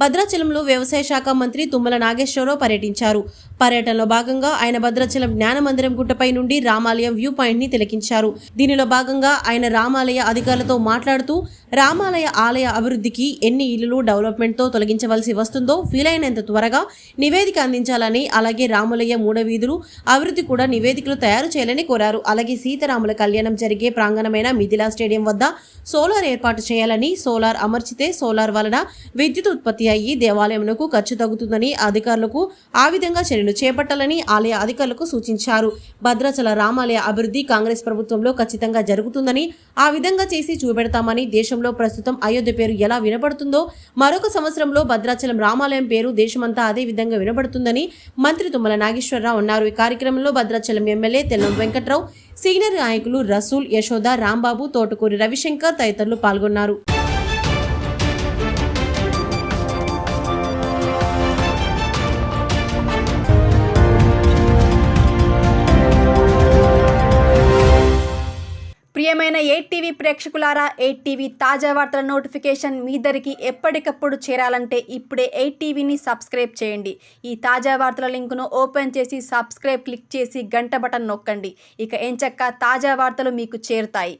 భద్రాచలంలో వ్యవసాయ శాఖ మంత్రి తుమ్మల నాగేశ్వరరావు పర్యటించారు. పర్యటనలో భాగంగా ఆయన భద్రాచలం జ్ఞాన మందిరం గుట్టపై నుండి రామాలయం వ్యూ పాయింట్ని తిలకించారు. దీనిలో భాగంగా ఆయన రామాలయ అధికారులతో మాట్లాడుతూ రామాలయ ఆలయ అభివృద్ధికి ఎన్ని ఇళ్ళు డెవలప్మెంట్తో తొలగించవలసి వస్తుందో వీలైనంత త్వరగా నివేదిక అందించాలని అలాగే రాములయ్య మూడ వీధులు అభివృద్ధి కూడా నివేదికలు తయారు చేయాలని కోరారు. అలాగే సీతారాముల కళ్యాణం జరిగే ప్రాంగణమైన మిథిలా స్టేడియం వద్ద సోలార్ ఏర్పాటు చేయాలని సోలార్ అమర్చితే సోలార్ వలన విద్యుత్ ఉత్పత్తి అయ్యి దేవాలయంకు ఖర్చు తగ్గుతుందని అధికారులకు ఆ విధంగా చర్యలు చేపట్టాలని ఆలయ అధికారులకు సూచించారు. భద్రాచల రామాలయ అభివృద్ధి కాంగ్రెస్ ప్రభుత్వంలో ఖచ్చితంగా జరుగుతుందని ఆ విధంగా చేసి చూపెడతామని దేశంలో ప్రస్తుతం అయోధ్య పేరు ఎలా వినపడుతుందో మరొక సంవత్సరంలో భద్రాచలం రామాలయం పేరు దేశమంతా అదే విధంగా వినపడుతుందని మంత్రి తుమ్మల నాగేశ్వరరావు అన్నారు. ఈ కార్యక్రమంలో భద్రాచలం ఎమ్మెల్యే తెల్లం వెంకట్రావు సీనియర్ నాయకులు రసూల్ యశోద రాంబాబు తోటకూరి రవిశంకర్ తదితరులు పాల్గొన్నారు. ప్రియమైన ఎయిట్ టీవీ ప్రేక్షకులారా ఎయిట్ టీవీ తాజా వార్తల నోటిఫికేషన్ మీ దరికి ఎప్పటికప్పుడు చేరాలంటే ఇప్పుడే ఎయిట్ టీవీని సబ్స్క్రైబ్ చేయండి. ఈ తాజా వార్తల లింకును ఓపెన్ చేసి సబ్స్క్రైబ్ క్లిక్ చేసి గంట బటన్ నొక్కండి. ఇక ఎంచక్క తాజా వార్తలు మీకు చేరుతాయి.